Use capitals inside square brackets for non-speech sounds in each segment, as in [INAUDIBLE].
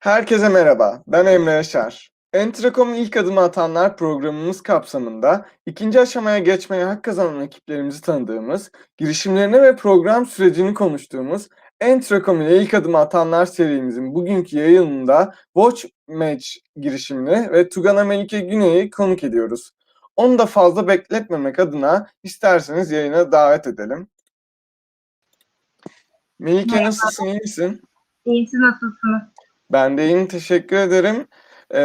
Herkese merhaba, ben Emre Yaşar. Entrakom'un ilk adımı atanlar programımız kapsamında ikinci aşamaya geçmeye hak kazanan ekiplerimizi tanıdığımız, girişimlerini ve program sürecini konuştuğumuz Entrakom ile ilk adımı atanlar serimizin bugünkü yayınında Watch Match girişimini ve Tugana Melike Güney'i konuk ediyoruz. Onu da fazla bekletmemek adına isterseniz yayına davet edelim. Melike nasılsın, iyi misin? İyiyim, siz nasılsınız? Ben de iyiyim, teşekkür ederim. Ee,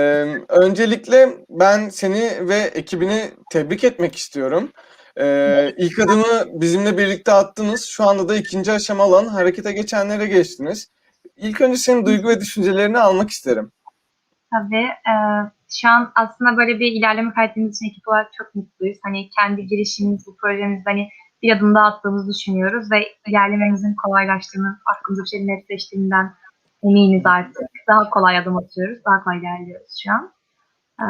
öncelikle ben seni ve ekibini tebrik etmek istiyorum. Ee, ilk adımı bizimle birlikte attınız. Şu anda da ikinci aşama olan harekete geçenlere geçtiniz. İlk önce senin duygu ve düşüncelerini almak isterim. Tabii. e, şu an aslında böyle bir ilerleme kaydettiğimiz için ekip olarak çok mutluyuz. Hani kendi girişimimiz, bu projemizde hani bir adım daha attığımızı düşünüyoruz ve ilerlememizin kolaylaştığını, aklımızda bir şeyin netleştiğinden eminiz artık. Daha kolay adım atıyoruz, daha kolay ilerliyoruz şu an. E,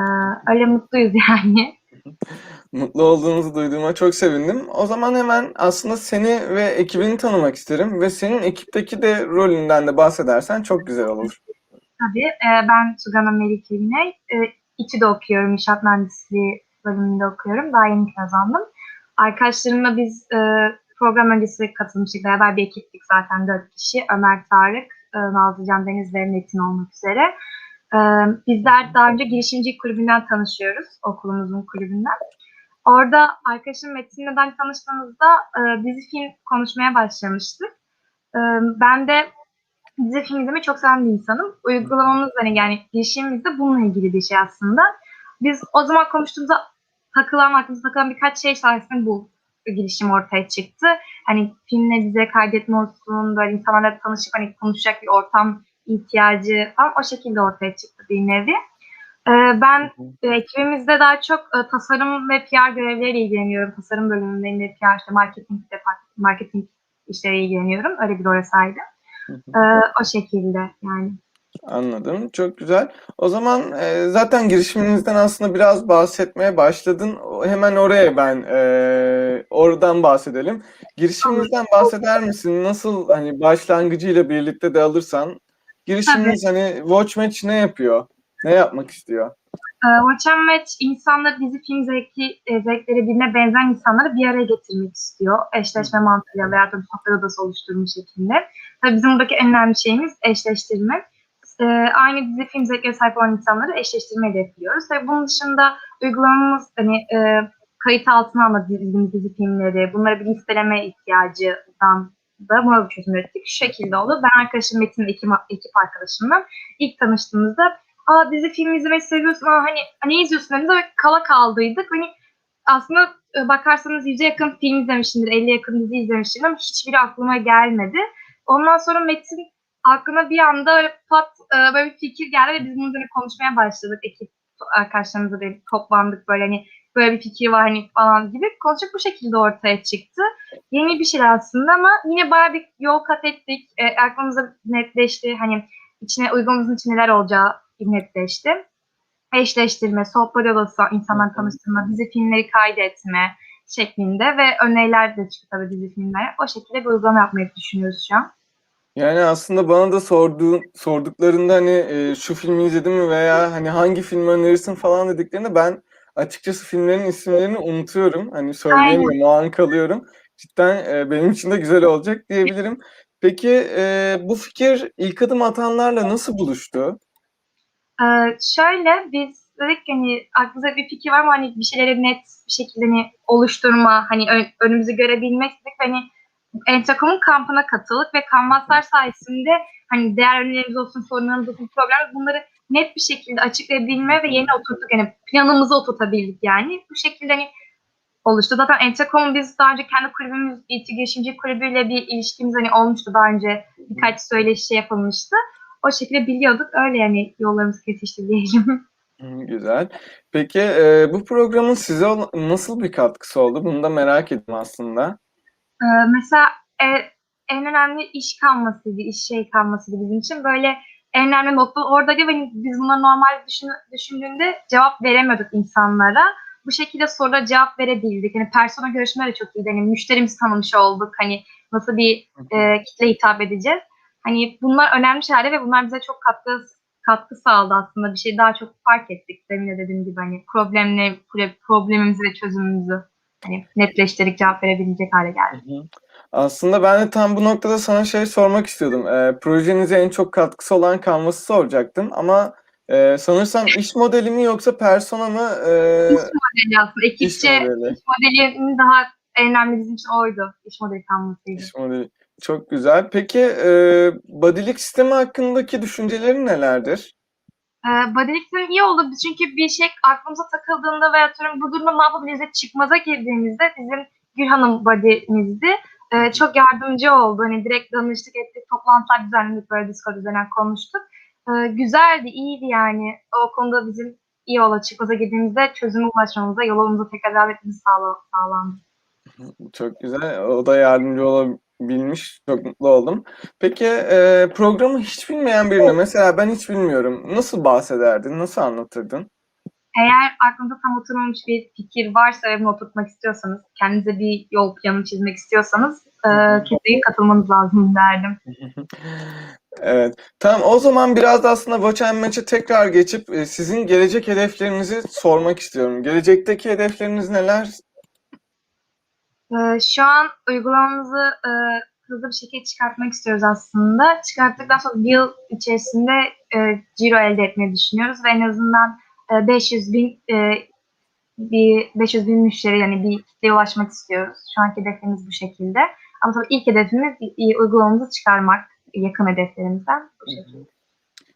öyle mutluyuz yani. [LAUGHS] Mutlu olduğunuzu duyduğuma çok sevindim. O zaman hemen aslında seni ve ekibini tanımak isterim ve senin ekipteki de rolünden de bahsedersen çok güzel olur. Tabii. e, ben Sugana Melike Güney. E, İTÜ'de okuyorum. İnşaat Mühendisliği bölümünde okuyorum. Daha yeni kazandım. Arkadaşlarımla biz e, program öncesi katılmıştık. Beraber bir ekiptik zaten dört kişi. Ömer Tarık, e, Nazlıcan Deniz ve Metin olmak üzere. E, bizler daha önce girişimci kulübünden tanışıyoruz. Okulumuzun kulübünden. Orada arkadaşım Metin'le ben tanıştığımızda e, dizi film konuşmaya başlamıştık. E, ben de dizi film izlemeyi çok seven bir insanım. Uygulamamız hani yani girişimimiz de bununla ilgili bir şey aslında. Biz o zaman konuştuğumuzda takılan, aklımıza takılan birkaç şey sayesinde bu girişim ortaya çıktı. Hani filmle diziye kaydetme olsun, böyle insanlarla tanışıp hani konuşacak bir ortam ihtiyacı falan o şekilde ortaya çıktı bir nevi. Ee, ben e, ekibimizde daha çok e, tasarım ve PR görevleriyle ilgileniyorum. Tasarım bölümündeyim ve PR işte marketing, marketing işleriyle ilgileniyorum. Öyle bir role sahibim. Ee, o şekilde yani. Anladım. Çok güzel. O zaman e, zaten girişiminizden aslında biraz bahsetmeye başladın. Hemen oraya ben e, oradan bahsedelim. Girişiminizden bahseder misin? Nasıl hani başlangıcıyla birlikte de alırsan girişiminiz hani Watchmatch ne yapıyor? Ne yapmak istiyor? Ee, Watch and Match insanları dizi film zevki, e, zevkleri birbirine benzer insanları bir araya getirmek istiyor. Eşleşme mantığıyla veya da sohbet odası oluşturma şeklinde. Tabii bizim buradaki en önemli şeyimiz eşleştirmek. Ee, aynı dizi film zevkleri sahip olan insanları eşleştirme hedefliyoruz. Ve bunun dışında uygulamamız hani e, kayıt altına alma dizimiz, dizi filmleri, bunları bir listeleme ihtiyacından da buna bir çözüm ürettik. Şu şekilde oldu. Ben arkadaşım Metin'le ekip, ekip arkadaşımla ilk tanıştığımızda aa dizi film izlemeyi seviyorsun aa hani ne izliyorsun dediğinde böyle kala kaldıydık. Hani aslında e, bakarsanız yüze yakın film izlemişimdir, 50 yakın dizi izlemişimdir ama hiçbiri aklıma gelmedi. Ondan sonra Metin aklına bir anda pat e, böyle bir fikir geldi ve biz bunun üzerine konuşmaya başladık. Ekip arkadaşlarımızla böyle toplandık böyle hani böyle bir fikir var hani falan gibi. Konuşup bu şekilde ortaya çıktı. Yeni bir şey aslında ama yine bayağı bir yol kat ettik. E, aklımıza netleşti. Hani içine uygunumuzun içine neler olacağı netleşti. Eşleştirme, sohbet odası, insanlarla tanıştırma, dizi filmleri kaydetme şeklinde ve öneriler de çıktı tabii dizi filmlere. O şekilde bir uygulama yapmayı düşünüyoruz şu an. Yani aslında bana da sorduğun, sorduklarında hani e, şu filmi izledin mi veya hani hangi filmi önerirsin falan dediklerinde ben açıkçası filmlerin isimlerini unutuyorum. Hani söyleyemiyorum, o an kalıyorum. Cidden e, benim için de güzel olacak diyebilirim. Peki e, bu fikir ilk adım atanlarla nasıl buluştu? Ee, şöyle biz dedik hani aklımıza bir fikir var ama hani bir şeyleri net bir şekilde hani oluşturma, hani ön- önümüzü görebilmek istedik. Hani Entracom'un kampına katıldık ve kanvaslar sayesinde hani değer önerilerimiz olsun, sorunlarımız olsun, problemler bunları net bir şekilde açıklayabilme ve yerine oturttuk. Yani planımızı oturtabildik yani. Bu şekilde hani oluştu. Zaten Entracom'un biz daha önce kendi kulübümüz, İTÜ Girişimci Kulübü'yle bir ilişkimiz hani olmuştu daha önce. Birkaç söyleşi yapılmıştı. O şekilde biliyorduk. Öyle yani yollarımız kesişti diyelim. [LAUGHS] Güzel. Peki e, bu programın size nasıl bir katkısı oldu? Bunu da merak ettim aslında. Ee, mesela e, en önemli iş kalmasıydı, iş şey kalmasıydı bizim için. Böyle en önemli nokta oradaydı ve hani biz bunları normal düşün, düşündüğünde cevap veremiyorduk insanlara. Bu şekilde sorulara cevap verebildik. Hani persona görüşmeleri çok iyiydi. Hani müşterimizi tanımış olduk. Hani nasıl bir e, kitle hitap edeceğiz. Hani bunlar önemli şeyler ve bunlar bize çok katkı katkı sağladı aslında. Bir şey daha çok fark ettik. Demin de dediğim gibi hani problemle, problemimizi ve çözümümüzü hani netleştirdik, cevap verebilecek hale hı. Aslında ben de tam bu noktada sana şey sormak istiyordum. Eee, projenize en çok katkısı olan Canvas'ı soracaktım ama eee, sanırsam iş modeli mi yoksa persona mı? Eee, İş modeli aslında. iş Ekipçe modeli. iş modelinin daha önemli bizim için oydu. İş modeli kalmasıydı. İş modeli. Çok güzel. Peki eee body'lik sistemi hakkındaki düşüncelerin nelerdir? Ee, bodylik sistemi iyi oldu çünkü bir şey aklımıza takıldığında veya atıyorum bu durumda ne yapabiliriz diye çıkmaza girdiğimizde bizim Gül Hanım body'mizdi. Ee, çok yardımcı oldu. Hani direkt danıştık ettik, toplantılar düzenledik böyle Discord üzerinden konuştuk. Ee, güzeldi, iyiydi yani. O konuda bizim iyi yola çıkmaza girdiğimizde çözüme ulaşmamıza, yolumuza tekrar devam etmemiz sağla, sağlandı. Çok güzel. O da yardımcı olabilmiş. Çok mutlu oldum. Peki eee, programı hiç bilmeyen birine mesela ben hiç bilmiyorum. Nasıl bahsederdin? Nasıl anlatırdın? Eğer aklınızda tam oturmamış bir fikir varsa ve bunu oturtmak istiyorsanız, kendinize bir yol planı çizmek istiyorsanız e, kesinlikle katılmanız lazım derdim. [LAUGHS] Evet. Tamam o zaman biraz da aslında Watch and Match'e tekrar geçip e, sizin gelecek hedeflerinizi sormak istiyorum. Gelecekteki hedefleriniz neler? Ee, şu an uygulamamızı e, hızlı bir şekilde çıkartmak istiyoruz aslında. Çıkarttıktan sonra bir yıl içerisinde e, ciro elde etmeyi düşünüyoruz ve en azından e, 500 bin e, bir 500 bin müşteri yani bir kitleye ulaşmak istiyoruz. Şu anki hedefimiz bu şekilde. Ama tabii ilk hedefimiz e, uygulamamızı çıkarmak yakın hedeflerimizden bu şekilde.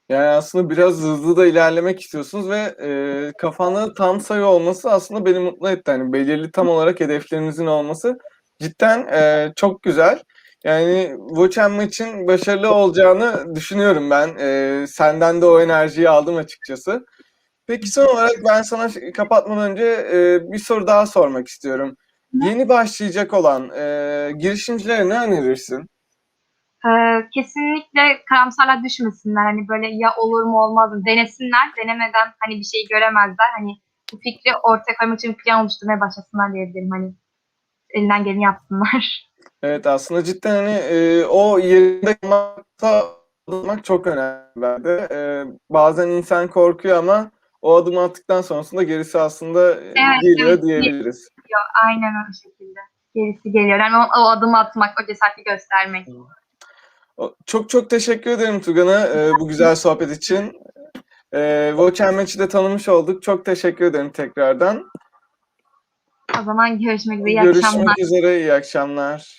Yani aslında biraz hızlı da ilerlemek istiyorsunuz ve e, kafanda tam sayı olması aslında beni mutlu etti. Hani belirli tam olarak hedeflerinizin olması cidden e, çok güzel. Yani and Match'in başarılı olacağını düşünüyorum ben. E, senden de o enerjiyi aldım açıkçası. Peki son olarak ben sana kapatmadan önce e, bir soru daha sormak istiyorum. Yeni başlayacak olan e, girişimcilere ne önerirsin? Ee, kesinlikle karamsarlar düşmesinler. Hani böyle ya olur mu olmaz mı denesinler. Denemeden hani bir şey göremezler. Hani bu fikri ortaya koymak için plan oluşturmaya başlasınlar diyebilirim. Hani elinden geleni yapsınlar. [LAUGHS] Evet aslında cidden hani e, o yerinde olmak çok önemli bence. E, bazen insan korkuyor ama o adımı attıktan sonrasında gerisi aslında e, Evet, geliyor evet. diyebiliriz. Aynen o şekilde. Gerisi geliyor. Yani o, o adımı atmak, o cesareti göstermek. O- Çok çok teşekkür ederim Tugan'a e, bu güzel sohbet için. E, Watch Match'i de tanımış olduk. Çok teşekkür ederim tekrardan. O zaman görüşmek üzere. İyi Görüşmek akşamlar. üzere, iyi akşamlar.